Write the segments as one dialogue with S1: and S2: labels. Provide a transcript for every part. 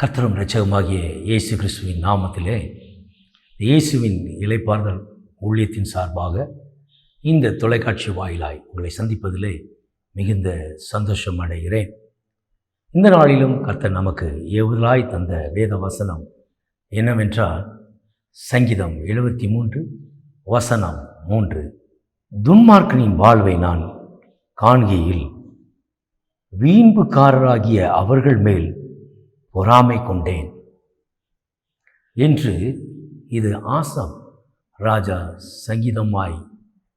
S1: கர்த்தரும் இரட்சகமாகிய இயேசு கிறிஸ்துவின் நாமத்திலே இயேசுவின் இலைப்பார்தல் ஊழியத்தின் சார்பாக இந்த தொலைக்காட்சி வாயிலாய் உங்களை சந்திப்பதிலே மிகுந்த சந்தோஷம் அடைகிறேன். இந்த நாளிலும் கர்த்தர் நமக்கு ஏவுதலாய் தந்த வேத வசனம் என்னவென்றால் சங்கீதம் எழுபத்தி மூன்று வசனம் மூன்று. துன்மார்க்கனின் வாழ்வை நான் காண்கையில் வீண்புக்காரராகிய அவர்கள் மேல் பொறாமை கொண்டேன். என்று இது ஆசாம் ராஜா சங்கீதமாய்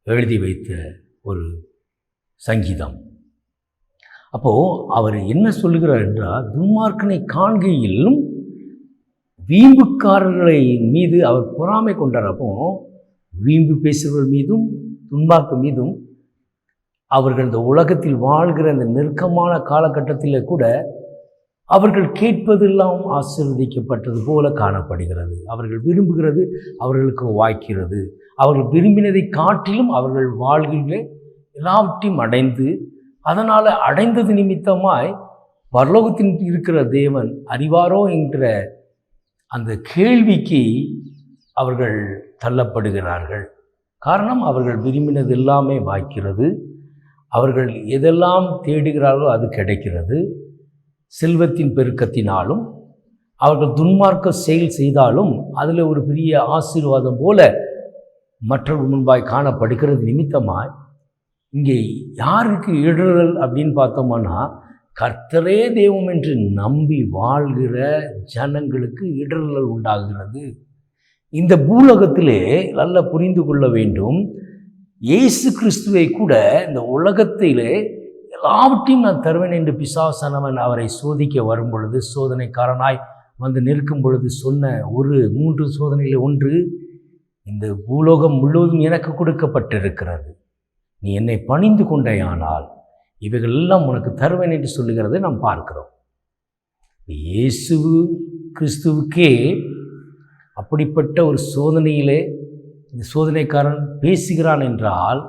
S1: எழுதி வைத்த ஒரு சங்கீதம். அப்போது அவர் என்ன சொல்லுகிறார் என்றால் துன்மார்க்கனை காண்கையிலும் வீம்புக்காரர்களை மீது அவர் பொறாமை கொண்டார். அப்போ வீம்பு பேசுபவர் மீதும் துன்பாக்கு மீதும் அவர்கள் இந்த உலகத்தில் வாழ்கிற அந்த நெருக்கமான காலகட்டத்தில் கூட அவர்கள் கேட்பதெல்லாம் ஆசீர்வதிக்கப்பட்டது போல காணப்படுகிறது. அவர்கள் விரும்புகிறது அவர்களுக்கு வாய்க்கிறது. அவர்கள் விரும்பினதை காட்டிலும் அவர்கள் வாழ்கின்ற எல்லாவற்றையும் அடைந்து அதனால் அடைந்தது நிமித்தமாய் பரலோகத்தின் இருக்கிற தேவன் அறிவாரோ என்ற அந்த கேள்விக்கு அவர்கள் தள்ளப்படுகிறார்கள். காரணம் அவர்கள் விரும்பினது எல்லாமே வாய்க்கிறது. அவர்கள் எதெல்லாம் தேடுகிறார்களோ அது கிடைக்கிறது. செல்வத்தின் பெருக்கத்தினாலும் அவர்கள் துன்மார்க்க செயல் செய்தாலும் அதில் ஒரு பெரிய ஆசீர்வாதம் போல மற்றவர்கள் முன்பாய் காணப்படுகிறது நிமித்தமாய் இங்கே யாருக்கு இடறல் அப்படின்னு பார்த்தோம்னா கர்த்தரே தெய்வம் என்று நம்பி வாழ்கிற ஜனங்களுக்கு இடறல் உண்டாகிறது. இந்த பூலகத்திலே நல்லா புரிந்து கொள்ள வேண்டும். இயேசு கிறிஸ்துவை கூட இந்த உலகத்திலே எல்லாவற்றையும் நான் தருவேன் என்று பிசாசனவன் அவரை சோதிக்க வரும் பொழுது சோதனைக்காரனாய் வந்து நிற்கும் பொழுது சொன்ன ஒரு மூன்று சோதனையில் ஒன்று இந்த பூலோகம் முழுவதும் எனக்கு கொடுக்கப்பட்டிருக்கிறது. நீ என்னை பணிந்து கொண்டேயானால் இவைகள் எல்லாம் உனக்கு தருவேன் என்று சொல்லுகிறதை நாம் பார்க்கிறோம். இயேசு கிறிஸ்துவுக்கே அப்படிப்பட்ட ஒரு சோதனையிலே இந்த சோதனைக்காரன் பேசுகிறான் என்றால்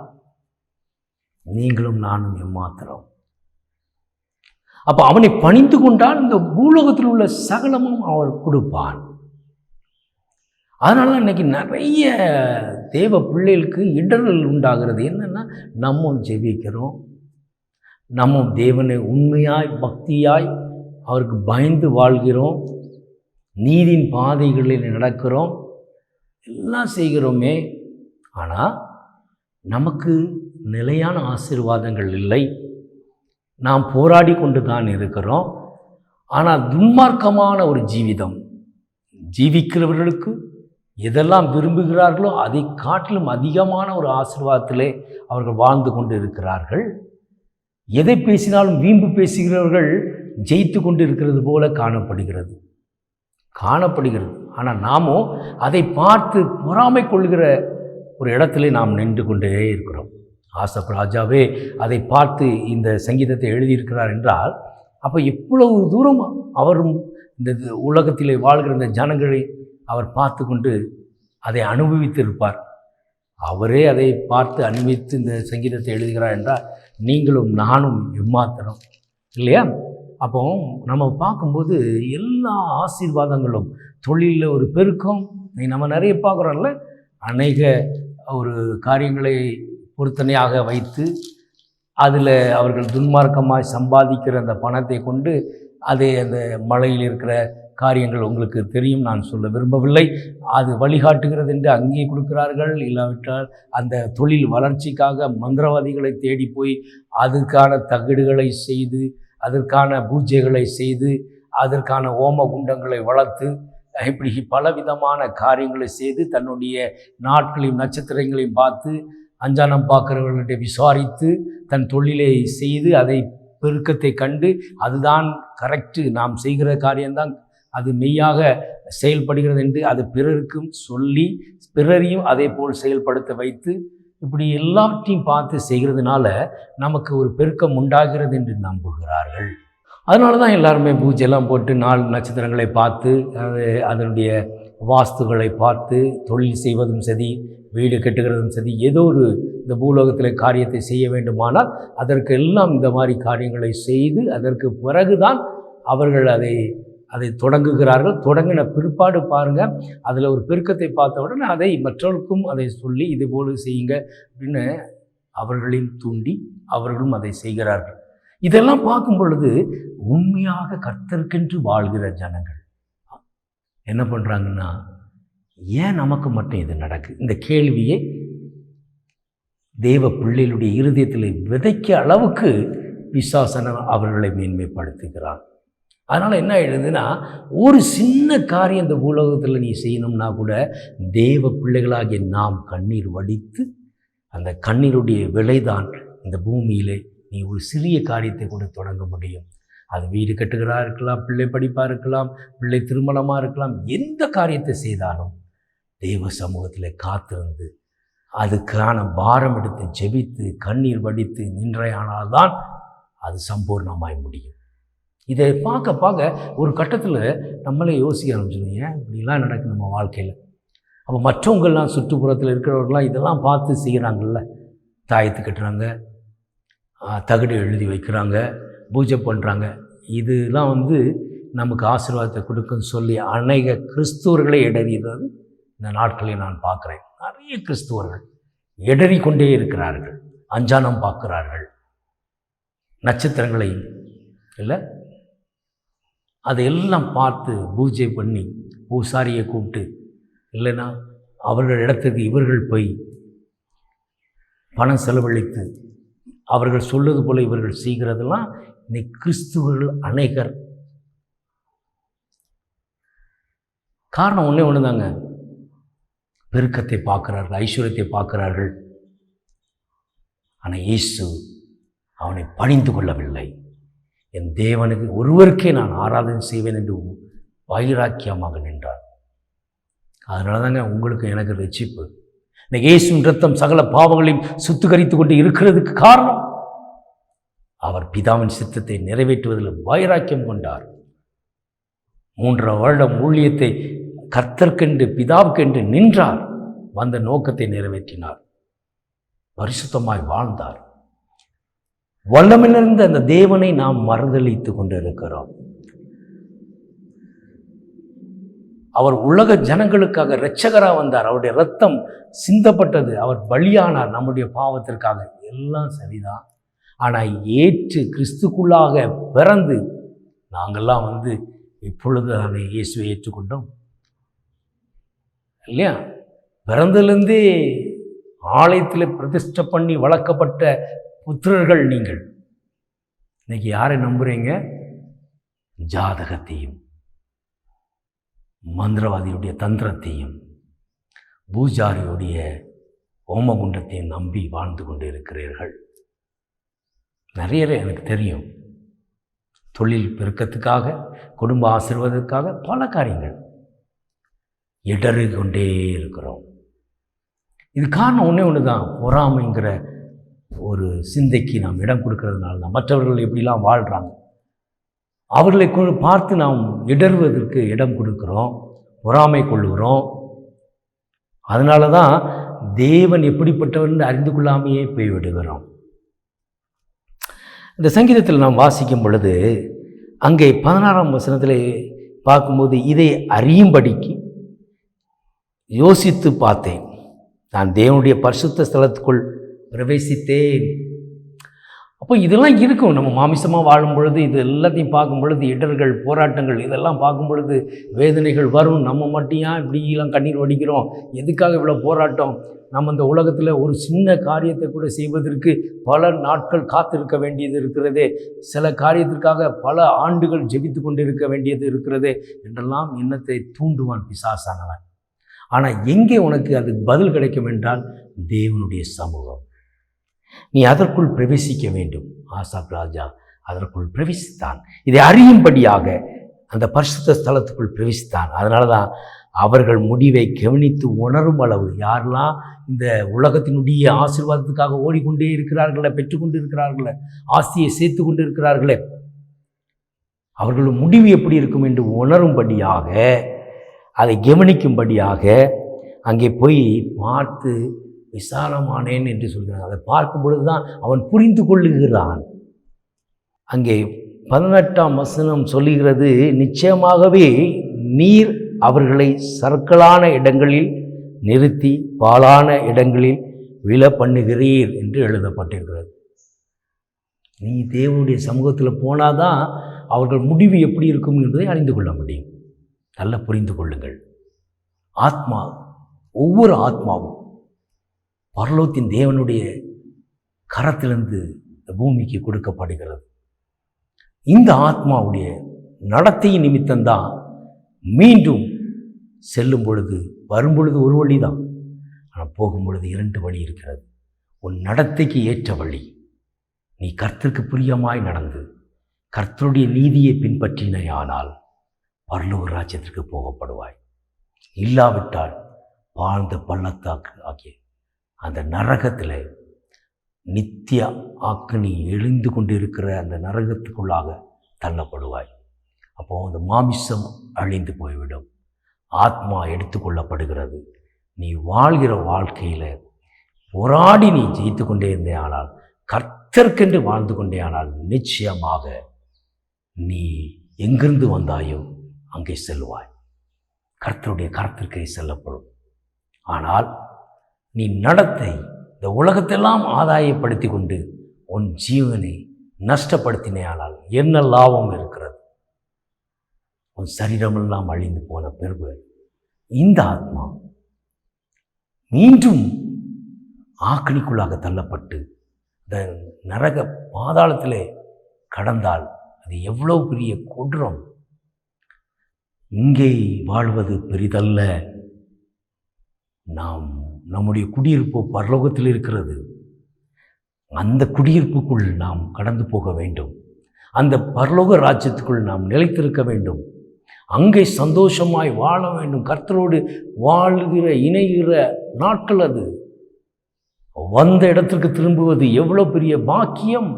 S1: நீங்களும் நானும் எம்மாத்திரம். அப்போ அவனை பணிந்து கொண்டால் இந்த பூலோகத்தில் உள்ள சகலமும் அவர் கொடுப்பான் அதனால இன்னைக்கு நிறைய தேவ பிள்ளைகளுக்கு இடர்கள் உண்டாகிறது. என்னென்னா நம்ம ஜெபிக்கிறோம். நம்ம தேவனை உண்மையாய் பக்தியாய் அவருக்கு பயந்து வாழ்கிறோம். நீதியின் பாதைகளில் நடக்கிறோம். எல்லாம் செய்கிறோமே. ஆனால் நமக்கு நிலையான ஆசீர்வாதங்கள் இல்லை. நாம் போராடி கொண்டு தான் இருக்கிறோம். ஆனால் துன்மார்க்கமான ஒரு ஜீவிதம். ஜீவிக்கிறவர்களுக்கு எதெல்லாம் விரும்புகிறார்களோ அதை காட்டிலும் அதிகமான ஒரு ஆசீர்வாதத்திலே அவர்கள் வாழ்ந்து கொண்டு இருக்கிறார்கள் எதை பேசினாலும் வீம்பு பேசுகிறவர்கள் ஜெயித்து கொண்டு இருக்கிறது போல காணப்படுகிறது. காணப்படுகிறது. ஆனால் நாமோ அதை பார்த்து பொறாமை கொள்கிற ஒரு இடத்துல நாம் நின்று கொண்டே இருக்கிறோம். ஆசப் ராஜாவே அதை பார்த்து இந்த சங்கீதத்தை எழுதியிருக்கிறார் என்றால் அப்போ எவ்வளவு தூரம் அவரும் இந்த உலகத்திலே வாழ்கிற இந்த ஜனங்களை அவர் பார்த்து கொண்டு அதை அனுபவித்திருப்பார். அவரே அதை பார்த்து அனுபவித்து இந்த சங்கீதத்தை எழுதுகிறார் என்றால் நீங்களும் நானும் எம்மாத்திரம். இல்லையா? அப்போ நம்ம பார்க்கும்போது எல்லா ஆசீர்வாதங்களும் தொழிலில் ஒரு பெருக்கம் நம்ம நிறைய பார்க்குறோம்ல அநேக ஒரு காரியங்களை பொருத்தனையாக வைத்து அதில் அவர்கள் துன்மார்க்கமாக சம்பாதிக்கிற அந்த பணத்தை கொண்டு அதை அந்த மலையில் இருக்கிற காரியங்கள் உங்களுக்கு தெரியும் நான் சொல்ல விரும்பவில்லை. அது வழிகாட்டுகிறது என்று அங்கே கொடுக்கிறார்கள். இல்லாவிட்டால் அந்த தொழில் வளர்ச்சிக்காக மந்திரவாதிகளை தேடி போய் அதுக்கான தகடுகளை செய்து அதற்கான பூஜைகளை செய்து அதற்கான ஓம குண்டங்களை வளர்த்து இப்படி பலவிதமான காரியங்களை செய்து தன்னுடைய நாட்களையும் நட்சத்திரங்களையும் பார்த்து அஞ்சானம் பார்க்குறவர்கள்ட்ட விசாரித்து தன் தொழிலை செய்து அதை பெருக்கத்தை கண்டு அதுதான் கரெக்டு நாம் செய்கிற காரியம்தான் அது மெய்யாக செயல்படுகிறது என்று அது பிறருக்கும் சொல்லி பிறரையும் அதே போல் செயல்படுத்த வைத்து இப்படி எல்லாவற்றையும் பார்த்து செய்கிறதுனால நமக்கு ஒரு பெருக்கம் உண்டாகிறது என்று நம்புகிறார்கள். அதனால தான் எல்லாருமே பூஜையெல்லாம் போட்டு நாலு நட்சத்திரங்களை பார்த்து அது அதனுடைய வாஸ்துகளை பார்த்து தொழில் செய்வதும் சரி வீடு கட்டுகிறதும் சரி ஏதோ ஒரு இந்த பூலோகத்தில் காரியத்தை செய்ய வேண்டுமானால் அதற்கு எல்லாம் இந்த மாதிரி காரியங்களை செய்து அதற்கு பிறகுதான் அவர்கள் அதை அதை தொடங்குகிறார்கள். தொடங்கின பிற்பாடு பாருங்கள் அதில் ஒரு பெருக்கத்தை பார்த்த உடனே அதை மற்றவர்களுக்கும் அதை சொல்லி இது போல செய்யுங்க அப்படின்னு அவர்களையும் தூண்டி அவர்களும் அதை செய்கிறார்கள். இதெல்லாம் பார்க்கும் பொழுது உண்மையாக கர்த்தருக்கென்று வாழ்கிற ஜனங்கள். என்ன பண்ணுறாங்கன்னா ஏன் நமக்கு மட்டும் இது நடக்குது இந்த கேள்வியை தேவ பிள்ளைகளுடைய இருதயத்தில் விதைக்க அளவுக்கு விசாசன அவர்களை மேன்மைப்படுத்துகிறான் அதனால் என்ன ஆயிடுதுன்னா ஒரு சின்ன காரியம் இந்த உலகத்தில் நீ செய்யணும்னா கூட தேவ பிள்ளைகளாகிய நாம் கண்ணீர் வடித்து அந்த கண்ணீருடைய விலைதான் இந்த பூமியிலே நீ ஒரு சிறிய காரியத்தை கூட தொடங்க முடியும். அது வீடு கட்டுகிறா இருக்கலாம் பிள்ளை படிப்பாக இருக்கலாம் பிள்ளை திருமணமாக இருக்கலாம் எந்த காரியத்தை செய்தாலும் தெய்வ சமூகத்தில் காத்திருந்து அதுக்கான பாரம் எடுத்து ஜெபித்து கண்ணீர் வடித்து நின்றையானால்தான் அது சம்பூர்ணமாய் முடியும். இதை பார்க்க பார்க்க ஒரு கட்டத்தில் நம்மளே யோசிக்க ஆரம்பிச்சிடும் ஏன் இப்படிலாம் நடக்கும் நம்ம வாழ்க்கையில்? அப்போ மற்றவங்கள்லாம் சுற்றுப்புறத்தில் இருக்கிறவர்கள்லாம் இதெல்லாம் பார்த்து செய்கிறாங்கல்ல தாயத்து கட்டுறாங்க தகடு எழுதி வைக்கிறாங்க பூஜை பண்ணுறாங்க இதெல்லாம் வந்து நமக்கு ஆசீர்வாதத்தை கொடுக்குன்னு சொல்லி அநேக கிறிஸ்துவர்களை இடறியது. இந்த நாட்களில் நான் பார்க்குறேன். நிறைய கிறிஸ்துவர்கள் இடறி கொண்டே இருக்கிறார்கள். அஞ்சானம் பார்க்கிறார்கள். நட்சத்திரங்களை இல்லை? அதையெல்லாம் பார்த்து பூஜை பண்ணி பூசாரியை கூப்பிட்டு இல்லைன்னா அவர்கள் இடத்துக்கு இவர்கள் போய் பணம் செலவழித்து அவர்கள் சொல்வது போல இவர்கள் செய்கிறதெல்லாம் இன்னைக்கு கிறிஸ்துவர்கள் அநேகர். காரணம் ஒன்றே ஒன்று தாங்க பெருக்கத்தை பார்க்கிறார்கள் ஐஸ்வர்யத்தை பார்க்கிறார்கள். ஆனால் இயேசு அவனை பணிந்து கொள்ளவில்லை. என் தேவனுக்கு ஒருவருக்கே நான் ஆராதனை செய்வேன் என்று வைராக்கியமாக நின்றார். அதனால தாங்க உங்களுக்கு எனக்கு ரட்சிப்பு. இந்த இயேசுவின் ரத்தம் சகல பாவங்களையும் சுத்திகரித்து கொண்டு இருக்கிறதுக்கு காரணம். அவர் பிதாவின் சித்தத்தை நிறைவேற்றுவதில் வைராக்கியம் கொண்டார். மூன்றரை வருடம் ஊழியத்தை கர்த்தர்க்கென்று பிதாவுக்கென்று நின்றார். வந்த நோக்கத்தை நிறைவேற்றினார். பரிசுத்தமாய் வாழ்ந்தார். வல்லமிலிருந்த அந்த தேவனை நாம் மறுதளித்து கொண்டிருக்கிறோம். அவர் உலக ஜனங்களுக்காக இரட்சகராக வந்தார். அவருடைய ரத்தம் சிந்தப்பட்டது. அவர் பலியானார் நம்முடைய பாவத்திற்காக. எல்லாம் சரிதான். ஆனால் ஏற்று கிறிஸ்துக்குள்ளாக பிறந்து நாங்கள்லாம் வந்து இப்பொழுது அதை இயேசுவை ஏற்றுக்கொண்டோம். இல்லையா? பிறந்திலிருந்தே ஆலயத்தில் பிரதிஷ்டை பண்ணி வளர்க்கப்பட்ட புத்திரர்கள் நீங்கள். இன்னைக்கு யாரை நம்புறீங்க? ஜாதகத்தையும். மந்திரவாதியுடைய தந்திரத்தையும் பூஜாரியுடைய ஓமகுண்டத்தையும் நம்பி வாழ்ந்து கொண்டு இருக்கிறீர்கள் நிறைய எனக்கு தெரியும். தொழில் பெருக்கத்துக்காக குடும்ப ஆசிர்வாதத்துக்காக பல காரியங்கள் இடறி கொண்டே இருக்கிறோம். இது காரணம் ஒன்றே ஒன்று தான் பொறாமைங்கிற ஒரு சிந்தைக்கு நாம் இடம் கொடுக்கறதுனால தான். மற்றவர்கள் எப்படிலாம் வாழ்கிறாங்க அவர்களை கொ- பார்த்து நாம் இடறுவதற்கு இடம் கொடுக்குறோம். பொறாமை கொள்ளுகிறோம். அதனால தான் தேவன் எப்படிப்பட்டவன் அறிந்து கொள்ளாமையே போய்விடுகிறோம். இந்த சங்கீதத்தில் நாம் வாசிக்கும் பொழுது அங்கே பதினாறாம் வசனத்தில் பார்க்கும்போது இதை அறியும்படிக்கு யோசித்து பார்த்தேன். நான் தேவனுடைய பரிசுத்த ஸ்தலத்துக்குள் பிரவேசித்தேன். அப்போ இதெல்லாம் இருக்கும். நம்ம மாமிசமாக வாழும் பொழுது இது எல்லாத்தையும் பார்க்கும் பொழுது இடர்கள் போராட்டங்கள் இதெல்லாம் பார்க்கும் பொழுது வேதனைகள் வரும். நம்ம மட்டும் ஏன் இப்படிலாம் கண்ணீர் வடிக்கிறோம்? எதுக்காக இவ்வளோ போராட்டம்? நம்ம இந்த உலகத்தில் ஒரு சின்ன காரியத்தை கூட செய்வதற்கு பல நாட்கள் காத்திருக்க வேண்டியது இருக்கிறது. சில காரியத்திற்காக பல ஆண்டுகள் ஜெபித்து கொண்டிருக்க வேண்டியது இருக்கிறது என்றெல்லாம் எண்ணத்தை தூண்டுவான் பிசாசானவன். ஆனால் எங்கே உனக்கு அதுக்கு பதில் கிடைக்கும் என்றால் தேவனுடைய சமூகம். நீ அதற்குள் பிரவேசிக்க வேண்டும். ஆசாப் ராஜா அதற்குள் பிரவேசித்தான். இதை அறியும்படியாக அந்த பரிசுத்த ஸ்தலத்துக்குள் பிரவேசித்தான். அதனால தான் அவர்கள் முடிவை கவனித்து உணரும் அளவு. யாரெல்லாம் இந்த உலகத்தினுடைய ஆசீர்வாதத்துக்காக ஓடிக்கொண்டே இருக்கிறார்களே பெற்றுக்கொண்டு இருக்கிறார்களே ஆஸ்தியை சேர்த்து கொண்டு இருக்கிறார்களே அவர்கள் முடிவு எப்படி இருக்கும் என்று உணரும்படியாக அதை கவனிக்கும்படியாக அங்கே போய் பார்த்து விசாலமானேன் என்று சொல்கிறான். அதை பார்க்கும் பொழுது தான் அவன் புரிந்து கொள்ளுகிறான். அங்கே பதினெட்டாம் வசனம் சொல்லுகிறது நிச்சயமாகவே நீர் அவர்களை சர்க்கலான இடங்களில் நிறுத்தி பாழான இடங்களில் விழ பண்ணுகிறீர் என்று எழுதப்பட்டிருக்கிறது. நீ தேவனுடைய சமூகத்தில் போனாதான் அவர்கள் முடிவு எப்படி இருக்கும் என்பதை அறிந்து கொள்ள முடியும். நல்லா புரிந்து கொள்ளுங்கள். ஆத்மா ஒவ்வொரு ஆத்மாவும் பரலோகத்தின் தேவனுடைய கரத்திலிருந்து இந்த பூமிக்கு கொடுக்கப்படுகிறது. இந்த ஆத்மாவுடைய நடத்தையின் நிமித்தம்தான் மீண்டும் செல்லும் பொழுது வரும் பொழுது ஒரு வழி தான் ஆனால் போகும் பொழுது இரண்டு வழி இருக்கிறது. உன் நடத்தைக்கு ஏற்ற வழி நீ கர்த்தருக்கு பிரியமாய் நடந்து கர்த்தருடைய நீதியை பின்பற்றினையானால் பரலூர் ராஜ்யத்திற்கு போகப்படுவாய். இல்லாவிட்டால் வாழ்ந்த பள்ளத்தாக்கு ஆகிய அந்த நரகத்தில் நித்திய ஆக்கினி எழுந்து கொண்டிருக்கிற அந்த நரகத்துக்குள்ளாக தள்ளப்படுவாய். அப்போ அந்த மாமிசம் அழிந்து போய்விடும். ஆத்மா எடுத்துக்கொள்ளப்படுகிறது. நீ வாழ்கிற வாழ்க்கையில் போராடி நீ ஜெயித்து கொண்டே இருந்தே ஆனால் கர்த்தர்க்கென்று வாழ்ந்து கொண்டே ஆனால் நிச்சயமாக நீ எங்கிருந்து வந்தாயோ அங்கே செல்வாய். கர்த்தருடைய கரத்திற்கே செல்லப்படும். ஆனால் நீ நடத்தை. இந்த உலகத்தெல்லாம் ஆதாயப்படுத்தி கொண்டு உன் ஜீவனை நஷ்டப்படுத்தினேயானால் என்ன லாபம் இருக்கிறது? உன் சரீரமெல்லாம் அழிந்து போன பிறகு இந்த ஆத்மா மீண்டும் ஆக்கணிக்குள்ளாக தள்ளப்பட்டு இந்த நரக பாதாளத்திலே கடந்தால் அது எவ்வளோ பெரிய கொடூரம்? இங்கே வாழ்வது பெரிதல்ல. நாம் நம்முடைய குடியிருப்பு பரலோகத்தில் இருக்கிறது. அந்த குடியிருப்புக்குள் நாம் கடந்து போக வேண்டும். அந்த பரலோக ராஜ்யத்துக்குள் நாம் நிலைத்திருக்க வேண்டும். அங்கே சந்தோஷமாய் வாழ வேண்டும். கர்த்தரோடு வாழ்கிற இணைகிற நாட்கள் அது. வந்த இடத்திற்கு திரும்புவது எவ்வளோ பெரிய பாக்கியம்.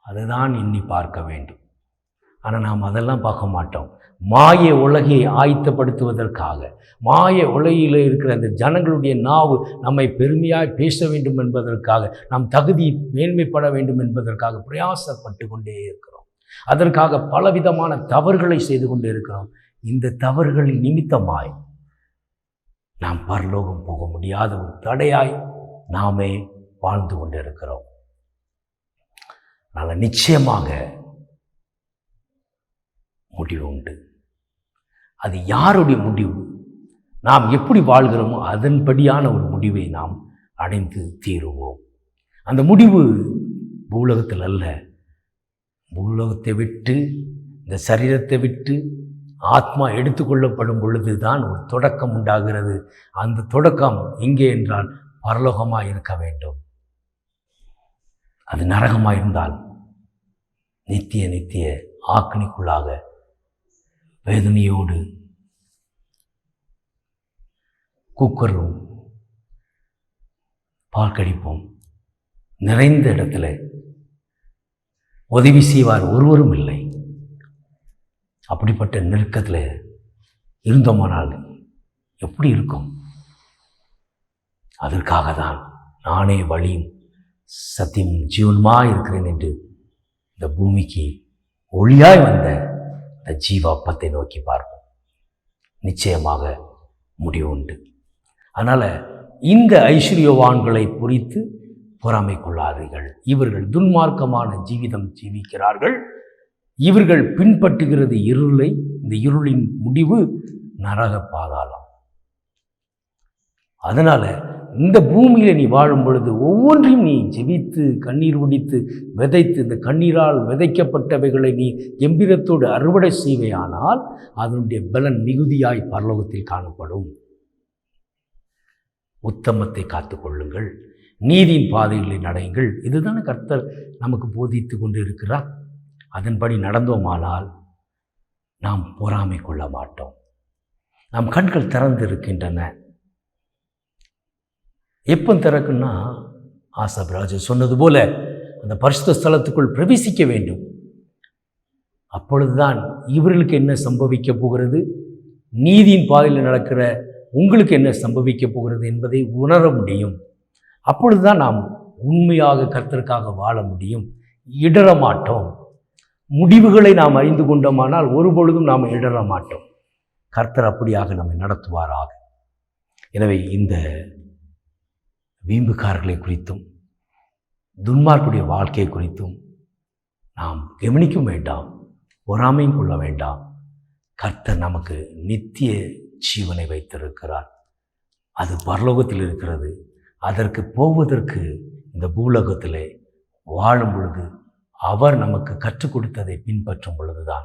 S1: அதுதான் எண்ணி பார்க்க வேண்டும். ஆனால் நாம் அதெல்லாம் பார்க்க மாட்டோம். மாய உலகை ஆயத்தப்படுத்துவதற்காக. மாய உலகில் இருக்கிற அந்த ஜனங்களுடைய நாவு நம்மை பெருமையாய் பேச வேண்டும் என்பதற்காக நாம் தகுதி மேன்மைப்பட வேண்டும் என்பதற்காக பிரயாசப்பட்டு கொண்டே இருக்கிறோம். அதற்காக பலவிதமான தவறுகளை செய்து கொண்டே இருக்கிறோம். இந்த தவறுகளின் நிமித்தமாய் நாம் பரலோகம் போக முடியாத ஒரு தடையாய் நாமே வாழ்ந்து கொண்டிருக்கிறோம் அதனால் நிச்சயமாக முடிவு உண்டு. அது யாருடைய முடிவு? நாம் எப்படி வாழ்கிறோமோ அதன்படியான ஒரு முடிவை நாம் அடைந்து தீருவோம். அந்த முடிவு பூலகத்தில் அல்ல. பூலோகத்தை விட்டு இந்த சரீரத்தை விட்டு ஆத்மா எடுத்துக்கொள்ளப்படும் பொழுது தான் ஒரு தொடக்கம் உண்டாகிறது. அந்த தொடக்கம் எங்கே என்றால் பரலோகமாக இருக்க வேண்டும். அது நரகமாக இருந்தால் நித்திய நித்திய ஆக்னிக்குள்ளாக வேதனையோடு கூக்கரும் பால் கடிப்போம் நிறைந்த இடத்துல உதவி செய்வார் ஒருவரும் இல்லை. அப்படிப்பட்ட நெருக்கத்தில் இருந்தோமானால் எப்படி இருக்கும்? அதற்காக தான் நானே வழியும் சத்தியம் ஜீவனமாக இருக்கிறேன் என்று இந்த பூமிக்கு ஒளியாய் வந்த இந்த ஜீவாப்பத்தை நோக்கி பார்ப்போம். நிச்சயமாக முடிவு உண்டு. அதனால் இந்த ஐஸ்வர்யவான்களை குறித்து பொறாமை கொள்ளாதீர்கள். இவர்கள் துன்மார்க்கமான ஜீவிதம் ஜீவிக்கிறார்கள். இவர்கள் பின்பற்றுகிறது இருளை. இந்த இருளின் முடிவு நரக பாதாளம். அதனால் இந்த பூமியில் நீ வாழும் பொழுது ஒவ்வொன்றையும் நீ ஜெபித்து கண்ணீர் உடித்து விதைத்து இந்த கண்ணீரால் விதைக்கப்பட்டவைகளை நீ கம்பீரத்தோடு அறுவடை செய்வையானால் அதனுடைய பலன் மிகுதியாய் பரலோகத்தில் காணப்படும். உத்தமத்தை காத்துக்கொள்ளுங்கள் நீதியின் பாதைகளை நடையுங்கள். இதுதானே கர்த்தர் நமக்கு போதித்து கொண்டு இருக்கிறார் அதன்படி நடந்தோமானால் நாம் பொறாமை கொள்ள மாட்டோம். நம் கண்கள் திறந்து இருக்கின்றன எப்போ திறக்குன்னா ஆசபராஜர் சொன்னது போல அந்த பரிசுத்த ஸ்தலத்துக்குள் பிரவேசிக்க வேண்டும். அப்பொழுதுதான் இவர்களுக்கு என்ன சம்பவிக்க போகிறது? நீதியின் பாதையில் நடக்கிற உங்களுக்கு என்ன சம்பவிக்க போகிறது என்பதை உணர முடியும். அப்பொழுதுதான் நாம் உண்மையாக கர்த்தருக்காக வாழ முடியும். இடர மாட்டோம். முடிவுகளை நாம் அறிந்து கொண்டோமானால் ஒருபொழுதும் நாம் இடற மாட்டோம். கர்த்தர் அப்படியாக நம்மை நடத்துவாராக. எனவே இந்த வீம்புக்காரர்களை குறித்தும் துன்மார்க்குடைய வாழ்க்கை குறித்தும் நாம் கவனிக்கும் வேண்டாம் பொறாமையும் கொள்ள வேண்டாம். கர்த்தர் நமக்கு நித்திய ஜீவனை வைத்திருக்கிறார். அது பரலோகத்தில் இருக்கிறது. அதற்கு போவதற்கு இந்த பூலோகத்தில் வாழும் பொழுது அவர் நமக்கு கற்றுக் கொடுத்ததை பின்பற்றும் பொழுதுதான்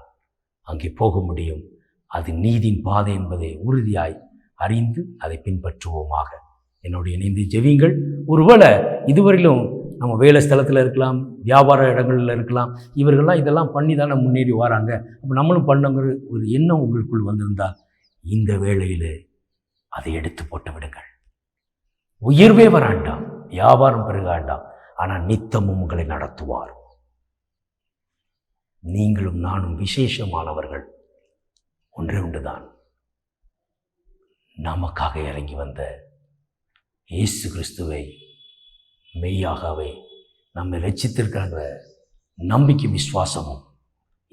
S1: அங்கே போக முடியும். அது நீதியின் பாதை என்பதை உறுதியாய் அறிந்து அதை பின்பற்றுவோமாக. என்னோடு இணைந்து ஜெவிங்கள் ஒருவேளை இதுவரையிலும் நம்ம வேலை ஸ்தலத்தில் இருக்கலாம் வியாபார இடங்களில் இருக்கலாம் இவர்கள்லாம் இதெல்லாம் பண்ணி தானே முன்னேறி வராங்க. அப்போ நம்மளும் பண்ணுங்கிற ஒரு எண்ணம் உங்களுக்குள் வந்திருந்தால் இந்த வேளையில் அதை எடுத்து போட்டு விடுங்கள். உயர்வே வராண்டாம் வியாபாரம் பெருகாண்டாம் ஆனால் நித்தமும் உங்களை நடத்துவார். நீங்களும் நானும் விசேஷமானவர்கள். ஒன்றே ஒன்றுதான். நமக்காக இறங்கி வந்த இயேசு கிறிஸ்துவை மெய்யாகவே நம்மை ரச்சித்திருக்கிற நம்பிக்கை விசுவாசமும்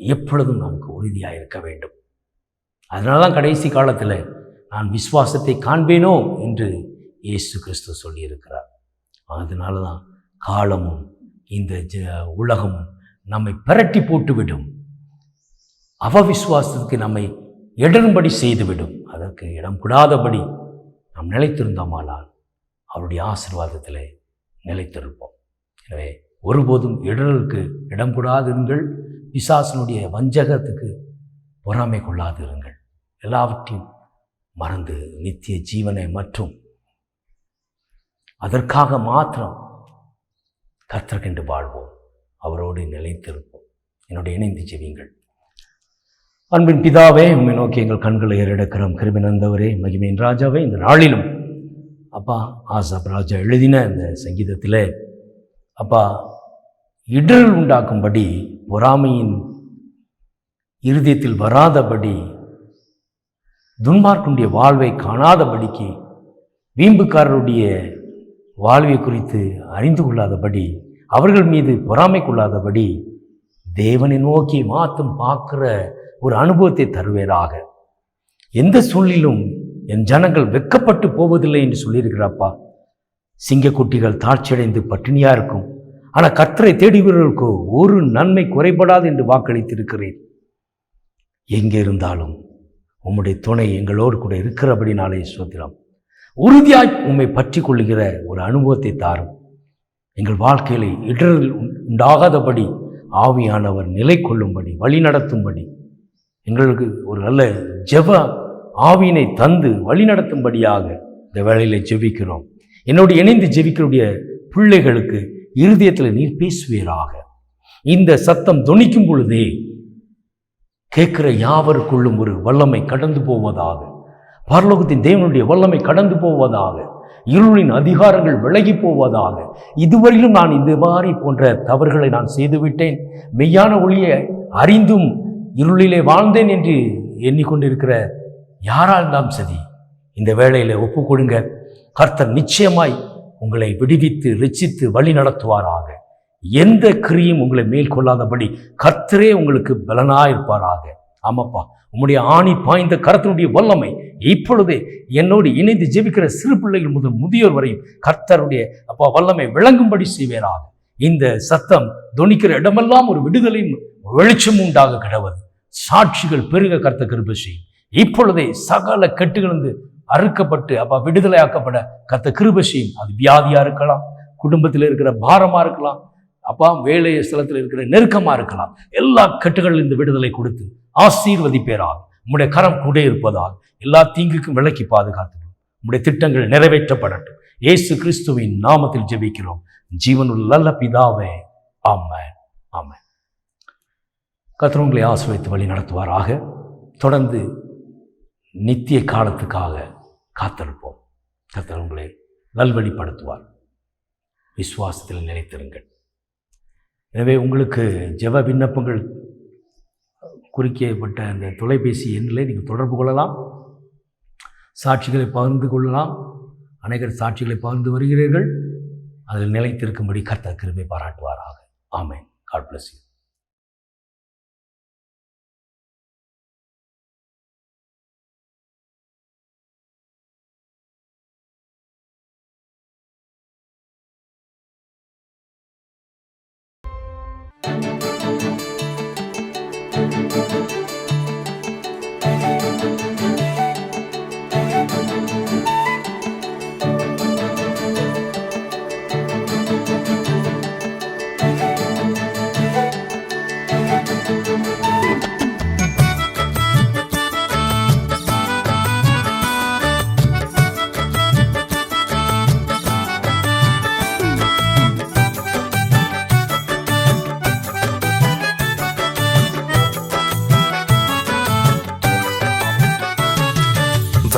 S1: எப்பொழுதும் நமக்கு உறுதியாக இருக்க வேண்டும். அதனால தான் கடைசி காலத்தில் நான் விசுவாசத்தை காண்பேனோ என்று இயேசு கிறிஸ்து சொல்லியிருக்கிறார். அதனால தான் காலமும் இந்த ஜ உலகமும் நம்மை பிரட்டி போட்டுவிடும். அவவிஸ்வாசத்துக்கு நம்மை இடரும்படி செய்துவிடும். அதற்கு இடம் கூடாதபடி நாம் நிலைத்திருந்தோமானால் அவருடைய ஆசீர்வாதத்தில் நிலைத்திருப்போம். எனவே ஒருபோதும் இடருக்கு இடம் கூடாதிருங்கள். பிசாசனுடைய வஞ்சகத்துக்கு பொறாமை கொள்ளாதிருங்கள். எல்லாவற்றையும் மறந்து நித்திய ஜீவனை மற்றும் அதற்காக மாத்திரம் கர்த்தர்கென்று வாழ்வோம். அவரோடு நிலைத்திருப்போம். என்னோட இணைந்து ஜெபியுங்கள். அன்பின் பிதாவே உண்மை நோக்கி எங்கள் கண்களை ஏறெடுக்கிறோம். கிருமினந்தவரே மகிமையின் ராஜாவே இந்த நாளிலும் அப்பா ஆசாப் ராஜா எழுதின இந்த சங்கீதத்தில் அப்பா இடர் உண்டாக்கும்படி பொறாமையின் இருதயத்தில் வராதபடி துன்மார்க்குடைய வாழ்வை காணாதபடிக்கு வீம்புக்காரருடைய வாழ்வை குறித்து அறிந்து கொள்ளாதபடி அவர்கள் மீது பொறாமை கொள்ளாதபடி தேவனை நோக்கி மாத்தம் பார்க்குற ஒரு அனுபவத்தை தருவேராக எந்த சூழ்நிலும் என் ஜனங்கள் வெக்கப்பட்டு போவதில்லை என்று சொல்லியிருக்கிறாப்பா. சிங்கக்குட்டிகள் தாழ்ச்சியடைந்து பட்டினியாக இருக்கும் ஆனால் கர்த்தரை தேடுகிறவர்களுக்கு ஒரு நன்மை குறைபடாது என்று வாக்களித்திருக்கிறேன் எங்கே இருந்தாலும் உம்முடைய துணை எங்களோடு கூட இருக்கிறபடினாலே சோதிரம் உறுதியாய் உம்மை பற்றி கொள்ளுகிற ஒரு அனுபவத்தை தாரும். எங்கள் வாழ்க்கையிலே இடர்கள் உண்டாகாதபடி ஆவியானவர் நிலை கொள்ளும்படி வழி நடத்தும்படி எங்களுக்கு ஒரு நல்ல ஜெப ஆவியினை தந்து வழிநடத்தும்படியாக இந்த வேளையில ஜெபிக்கிறோம். என்னோடு இணைந்து ஜெபிக்கக்கூடிய பிள்ளைகளுக்கு இருதயத்தில் நீர் பேசுவீராக. இந்த சத்தம் துணிக்கும் பொழுதே கேட்கிற யாவருக்குள்ளும் ஒரு வல்லமை கடந்து போவதாக பரலோகத்தின் தேவனுடைய வல்லமை கடந்து போவதாக இருளின் அதிகாரங்கள் விலகி போவதாக இதுவரையிலும் நான் இந்த மாதிரி போன்ற தவறுகளை நான் செய்துவிட்டேன். மெய்யான ஒளியை அறிந்தும் இருளிலே வாழ்ந்தேன் என்று எண்ணிக்கொண்டிருக்கிற யாரால் இருந்தாலும் சரி இந்த வேளையில் ஒப்பு கொடுங்க. கர்த்தர் நிச்சயமாய் உங்களை விடுவித்து ரிச்சித்து வழி நடத்துவாராக. எந்த கிரியும் உங்களை மேற்கொள்ளாதபடி கர்த்தரே உங்களுக்கு பலனாயிருப்பாராக ஆமாப்பா. உம்முடைய ஆணி பாய்ந்த கர்த்தருடைய வல்லமை இப்பொழுதே என்னோடு இணைந்து ஜெபிக்கிற சிறு பிள்ளைகள் முதல் முதியோர் வரையும் கர்த்தருடைய அப்பா வல்லமை விளங்கும்படி செய்வேராக. இந்த சத்தம் துணிக்கிற இடமெல்லாம் ஒரு விடுதலையும் வெளிச்சமும் உண்டாக கிடவது சாட்சிகள் பெருக கர்த்த கிருபை செய்யும். இப்பொழுதே சகல கெட்டுகளிருந்து அறுக்கப்பட்டு அப்பா விடுதலையாக்கப்பட கத்த கிருபசியும் அது வியாதியா இருக்கலாம் குடும்பத்தில் இருக்கிற பாரமா இருக்கலாம் அப்பா வேலை ஸ்தலத்தில் இருக்கிற நெருக்கமா இருக்கலாம். எல்லா கட்டுகளிலிருந்து விடுதலை கொடுத்து ஆசீர்வதிப்பேரால் உம்முடைய கரம் கூட இருப்பதால் எல்லா தீங்குக்கும் விலக்கி பாதுகாத்து உம்முடைய திட்டங்கள் நிறைவேற்றப்படட்டும். இயேசு கிறிஸ்துவின் நாமத்தில் ஜெபிக்கிறோம். ஜீவனுள்ள நல்ல பிதாவே ஆம ஆமென். கத்திரவங்களை ஆசிரியத்து வழி நடத்துவாராக. தொடர்ந்து நித்திய காலத்துக்காக காத்திருப்போம். கத்தர் உங்களை நல்வழிப்படுத்துவார். விசுவாசத்தில் நிலைத்திருங்கள். எனவே உங்களுக்கு ஜெப விண்ணப்பங்கள் குறிக்கப்பட்ட அந்த தொலைபேசி எண்ணில் நீங்கள் தொடர்பு கொள்ளலாம். சாட்சிகளை பகிர்ந்து கொள்ளலாம். அநேகர் சாட்சிகளை பகிர்ந்து வருகிறீர்கள். அதில் நிலைத்திருக்கும்படி கர்த்தர் கிருபை பாராட்டுவாராக. Amen. God bless you Thank you.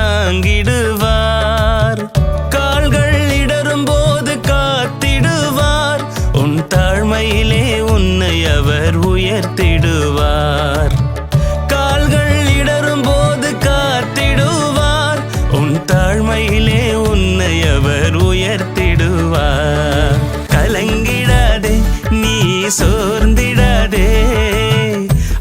S2: தாங்கிடுவார். கால்கள் இடரும் போது காத்திடுவார். உன் தாழ்மையிலே உன்னை அவர் உயர்த்திடுவார். கால்கள் இடரும் போது காத்திடுவார். உன் தாழ்மையிலே உன்னை அவர் உயர்த்திடுவார். கலங்கிடாதே நீ சோர்ந்திட